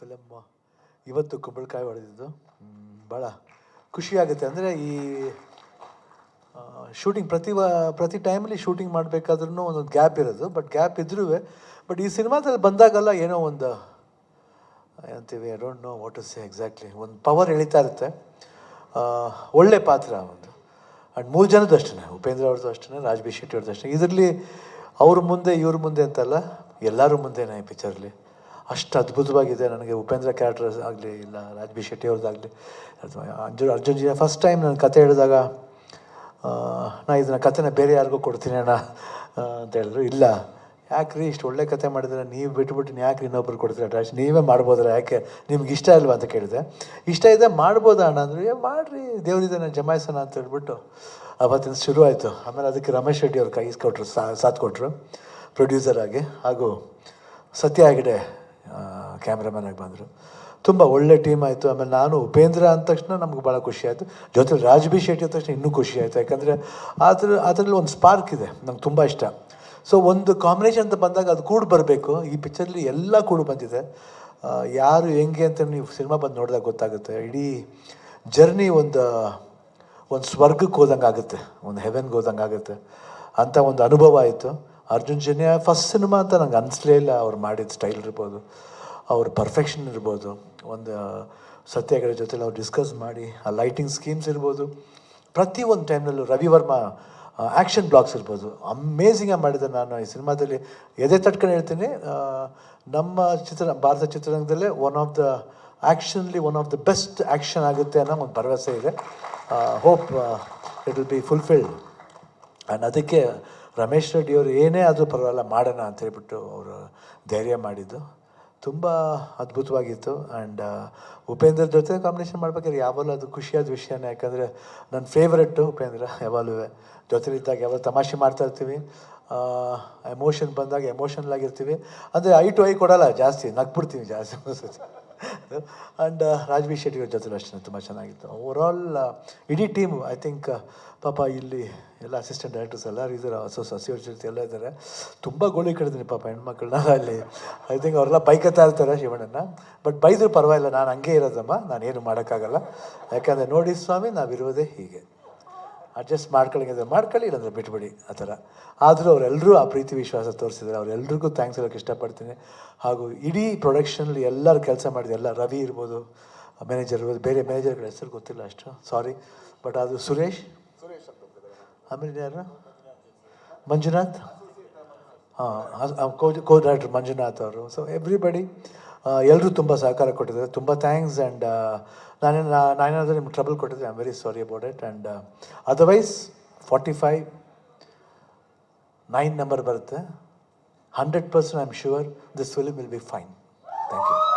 Film ಇವತ್ತು ಕುಂಬಳಕಾಯಿ ಹೊಡೆದಿದ್ದು. ಭಾಳ ಖುಷಿಯಾಗುತ್ತೆ ಅಂದರೆ ಈ ಶೂಟಿಂಗ್ ಪ್ರತಿ ವ, ಪ್ರತಿ ಟೈಮಲ್ಲಿ ಶೂಟಿಂಗ್ ಮಾಡಬೇಕಾದ್ರೂ ಒಂದೊಂದು ಗ್ಯಾಪ್ ಇರೋದು. ಬಟ್ ಗ್ಯಾಪ್ ಇದ್ರೂ ಬಟ್ ಈ ಸಿನಿಮಾದಲ್ಲಿ ಬಂದಾಗಲ್ಲ ಏನೋ ಒಂದು, ಏನಂತೀವಿ I don't know what is exactly ಒಂದು ಪವರ್ ಎಳಿತಾ ಇರುತ್ತೆ. ಒಳ್ಳೆ ಪಾತ್ರ ಒಂದು. ಆ್ಯಂಡ್ ಮೂರು ಜನದ್ದು ಅಷ್ಟೇ ಉಪೇಂದ್ರ ಅವ್ರದ್ದು ಅಷ್ಟೇ ರಾಜ್ ಬಿ ಶೆಟ್ಟಿ ಅವ್ರದ್ದು ಅಷ್ಟೇ ಇದರಲ್ಲಿ ಅವ್ರ ಮುಂದೆ, ಇವ್ರ ಮುಂದೆ ಅಂತಲ್ಲ, ಎಲ್ಲರೂ ಮುಂದೆನೇ ಈ ಪಿಕ್ಚರಲ್ಲಿ ಅಷ್ಟು ಅದ್ಭುತವಾಗಿದೆ. ನನಗೆ ಉಪೇಂದ್ರ ಕ್ಯಾರೆಕ್ಟರ್ ಆಗಲಿ, ಇಲ್ಲ ರಾಜ್ ಬಿ ಶೆಟ್ಟಿ ಅವ್ರದ್ದಾಗಲಿ ಅರ್ಜುನ್ ಅರ್ಜುನ್ ಜಿ ಫಸ್ಟ್ ಟೈಮ್ ನಾನು ಕತೆ ಹೇಳಿದಾಗ ನಾ ಇದನ್ನ ಕತೆನ ಬೇರೆ ಯಾರಿಗೂ ಕೊಡ್ತೀನಿ ಅಣ್ಣ ಅಂತ ಹೇಳಿದ್ರು. ಇಲ್ಲ, ಯಾಕ್ರಿ ಇಷ್ಟು ಒಳ್ಳೆ ಕತೆ ಮಾಡಿದ್ರೆ ನೀವು ಬಿಟ್ಬಿಟ್ಟು ಯಾಕೆ ಇನ್ನೊಬ್ರು ಕೊಡ್ತೀರ? ಡ್ಯಾಶ್ ನೀವೇ ಮಾಡ್ಬೋದ್ರ? ಯಾಕೆ? ನಿಮ್ಗೆ ಇಷ್ಟ ಇಲ್ವಾ ಅಂತ ಕೇಳಿದೆ. ಇಷ್ಟ ಇದೆ ಮಾಡ್ಬೋದಾ ಅಣ್ಣ ಅಂದ್ರೆ, ಏ, ಮಾಡಿರಿ ದೇವರಿದ್ದಾನೆ ಜಮಾಯಿಸೋಣ ಅಂತ ಹೇಳ್ಬಿಟ್ಟು ಅವತ್ತಿನ ಶುರು ಆಯಿತು. ಆಮೇಲೆ ಅದಕ್ಕೆ ರಮೇಶ್ ರೆಡ್ಡಿ ಅವ್ರು ಕೈ ಕೊಟ್ಟರು ಸಾಥ್ ಕೊಟ್ಟರು ಪ್ರೊಡ್ಯೂಸರ್ ಆಗಿ. ಹಾಗೂ ಸತ್ಯ ಹೆಗಡೆ ಕ್ಯಾಮ್ರಾಮನ್ ಆಗಿ ಬಂದರು. ತುಂಬ ಒಳ್ಳೆ ಟೀಮ್ ಆಯಿತು. ಆಮೇಲೆ ನಾನು ಉಪೇಂದ್ರ ಅಂದ ತಕ್ಷಣ ನಮ್ಗೆ ಭಾಳ ಖುಷಿ ಆಯಿತು. ಜೊತೆ ರಾಜ್ ಬಿ ಶೆಟ್ಟಿ ಅಂದ ತಕ್ಷಣ ಇನ್ನೂ ಖುಷಿ ಆಯಿತು. ಯಾಕಂದರೆ ಅದ್ರ ಅದರಲ್ಲಿ ಒಂದು ಸ್ಪಾರ್ಕ್ ಇದೆ. ನಂಗೆ ತುಂಬ ಇಷ್ಟ. ಸೊ ಒಂದು ಕಾಂಬಿನೇಷನ್ ಅಂತ ಬಂದಾಗ ಅದು ಕೂಡ ಬರಬೇಕು. ಈ ಪಿಕ್ಚರ್ಲಿ ಎಲ್ಲ ಕೂಡ ಬಂದಿದೆ. ಯಾರು ಹೆಂಗೆ ಅಂತ ನೀವು ಸಿನಿಮಾ ಬಂದು ನೋಡಿದಾಗ ಗೊತ್ತಾಗುತ್ತೆ. ಇಡೀ ಜರ್ನಿ ಒಂದು ಒಂದು ಸ್ವರ್ಗಕ್ಕೆ ಹೋದಂಗೆ ಆಗುತ್ತೆ. ಒಂದು ಹೆವೆನ್ಗೆ ಹೋದಂಗೆ ಆಗುತ್ತೆ. ಅಂತ ಒಂದು ಅನುಭವ ಆಯಿತು. ಅರ್ಜುನ್ ಜನ್ಯ ಫಸ್ಟ್ ಸಿನಿಮಾ ಅಂತ ನಂಗೆ ಅನಿಸ್ಲೇ ಇಲ್ಲ. ಅವ್ರು ಮಾಡಿದ ಸ್ಟೈಲ್ ಇರ್ಬೋದು, ಅವ್ರ ಪರ್ಫೆಕ್ಷನ್ ಇರ್ಬೋದು. ಒಂದು ಸತ್ಯಗಳ ಜೊತೆಲಿ ಅವ್ರು ಡಿಸ್ಕಸ್ ಮಾಡಿ, ಆ ಲೈಟಿಂಗ್ ಸ್ಕೀಮ್ಸ್ ಇರ್ಬೋದು. ಪ್ರತಿ ಒಂದು ಟೈಮ್ನಲ್ಲೂ ರವಿವರ್ಮ ಆ್ಯಕ್ಷನ್ ಬ್ಲಾಗ್ಸ್ ಇರ್ಬೋದು. ಅಮೇಝಿಂಗಾಗಿ ಮಾಡಿದೆ ನಾನು ಈ ಸಿನಿಮಾದಲ್ಲಿ ಎದೆ ತಟ್ಕೊಂಡು ಹೇಳ್ತೀನಿ ನಮ್ಮ ಚಿತ್ರ, ಭಾರತ ಚಿತ್ರರಂಗದಲ್ಲೇ one of the ಆ್ಯಕ್ಷನ್ಲಿ one of the best action ಆಗುತ್ತೆ ಅನ್ನೋ ಒಂದು ಭರವಸೆ ಇದೆ. Hope it will be fulfilled and ಅದಕ್ಕೆ ರಮೇಶ್ ರೆಡ್ಡಿ ಅವರು ಏನೇ ಆದರೂ ಪರವಾಗಿಲ್ಲ, ಮಾಡೋಣ ಅಂತ ಹೇಳ್ಬಿಟ್ಟು ಅವರು ಧೈರ್ಯ ಮಾಡಿದ್ದು. ತುಂಬ ಅದ್ಭುತವಾಗಿತ್ತು. ಆ್ಯಂಡ್ ಉಪೇಂದ್ರ ಜೊತೆ ಕಾಂಬಿನೇಷನ್ ಮಾಡ್ಬೇಕಾದ್ರೆ ಯಾವಾಗಲೂ ಅದು ಖುಷಿಯಾದ ವಿಷಯನೇ. ಯಾಕಂದರೆ ನನ್ನ ಫೇವ್ರೆಟ್ಟು ಉಪೇಂದ್ರ ಯಾವಾಗಲೂ ಜೊತೆಲಿದ್ದಾಗ ಯಾವಾಗ ತಮಾಷೆ ಮಾಡ್ತಾ ಇರ್ತೀವಿ. ಎಮೋಷನ್ ಬಂದಾಗ ಎಮೋಷನಲ್ ಆಗಿರ್ತೀವಿ. ಅಂದರೆ ಐ ಟು ಐ ಕೊಡಲ್ಲ, ಜಾಸ್ತಿ ನಗ್ಬಿಡ್ತೀನಿ ಜಾಸ್ತಿ ಆ್ಯಂಡ್ ರಾಜ್ ಬಿ ಶೆಟ್ಟಿ ಅವ್ರ ಜೊತೆ ಅಷ್ಟೇ ತುಂಬ ಚೆನ್ನಾಗಿತ್ತು. ಓವರ್ ಆಲ್ ಇಡೀ ಟೀಮ್ ಐ ಥಿಂಕ್ ಪಾಪ ಇಲ್ಲಿ ಎಲ್ಲ ಅಸಿಸ್ಟೆಂಟ್ ಡೈರೆಕ್ಟರ್ಸ್ ಎಲ್ಲರೂ ಇದ್ದಾರೆ ಹೊಸ ಸಸಿಯವ್ರ ಜೊತೆ ಎಲ್ಲ ಇದ್ದಾರೆ. ತುಂಬ ಗೋಳಿ ಕಡಿದೀನಿ ಪಾಪ ಹೆಣ್ಮಕ್ಳನ್ನ ಅಲ್ಲಿ. ಐ ಥಿಂಕ್ ಅವರೆಲ್ಲ ಬೈಕತ್ತಾ ಇರ್ತಾರೆ ಶಿವಣ್ಣನ ಬಟ್ ಬೈದರೂ ಪರವಾಗಿಲ್ಲ, ನಾನು ಹಂಗೆ ಇರೋದಮ್ಮ ನಾನೇನು ಮಾಡೋಕ್ಕಾಗಲ್ಲ. ಯಾಕೆಂದರೆ ನೋಡಿ ಸ್ವಾಮಿ ನಾವಿರೋದೇ ಹೀಗೆ. ಅಡ್ಜಸ್ಟ್ ಮಾಡ್ಕೊಳ್ಳಿದ್ರೆ ಮಾಡ್ಕೊಳ್ಳಿ ಇಲ್ಲಾಂದರೆ ಬಿಟ್ಬಿಡಿ ಆ ಥರ. ಆದರೂ ಅವರೆಲ್ಲರೂ ಆ ಪ್ರೀತಿ ವಿಶ್ವಾಸ ತೋರಿಸಿದ್ದಾರೆ. ಅವರೆಲ್ಲರಿಗೂ ಥ್ಯಾಂಕ್ಸ್ ಹೇಳೋಕ್ಕೆ ಇಷ್ಟಪಡ್ತೀನಿ. ಹಾಗೂ ಇಡೀ ಪ್ರೊಡಕ್ಷನಲ್ಲಿ ಎಲ್ಲರೂ ಕೆಲಸ ಮಾಡಿದೆ ಎಲ್ಲ ರವಿ ಇರ್ಬೋದು ಮ್ಯಾನೇಜರ್ ಇರ್ಬೋದು ಬೇರೆ ಮ್ಯಾನೇಜರ್ಗಳ ಹೆಸರು ಗೊತ್ತಿಲ್ಲ ಅಷ್ಟು. ಸಾರಿ ಬಟ್ ಅದು ಸುರೇಶ್. ಆಮೇಲೆ ಯಾರು ಮಂಜುನಾಥ್. ಕೋ ಡೈರೆಕ್ಟರ್ ಮಂಜುನಾಥ್ ಅವರು. ಸೊ ಎವ್ರಿಬಡಿ ಎಲ್ಲರೂ ತುಂಬ ಸಹಕಾರ ಕೊಟ್ಟಿದ್ದಾರೆ. ತುಂಬ ಥ್ಯಾಂಕ್ಸ್ ಆ್ಯಂಡ್ ನಾನೇನು ನಾನೇನಾದರೂ ನಿಮ್ಗೆ ಟ್ರಬಲ್ ಕೊಟ್ಟಿದ್ದೆ I am very sorry about it and otherwise forty five nine number ಬರುತ್ತೆ. Hundred percent I am sure this film will be fine thank you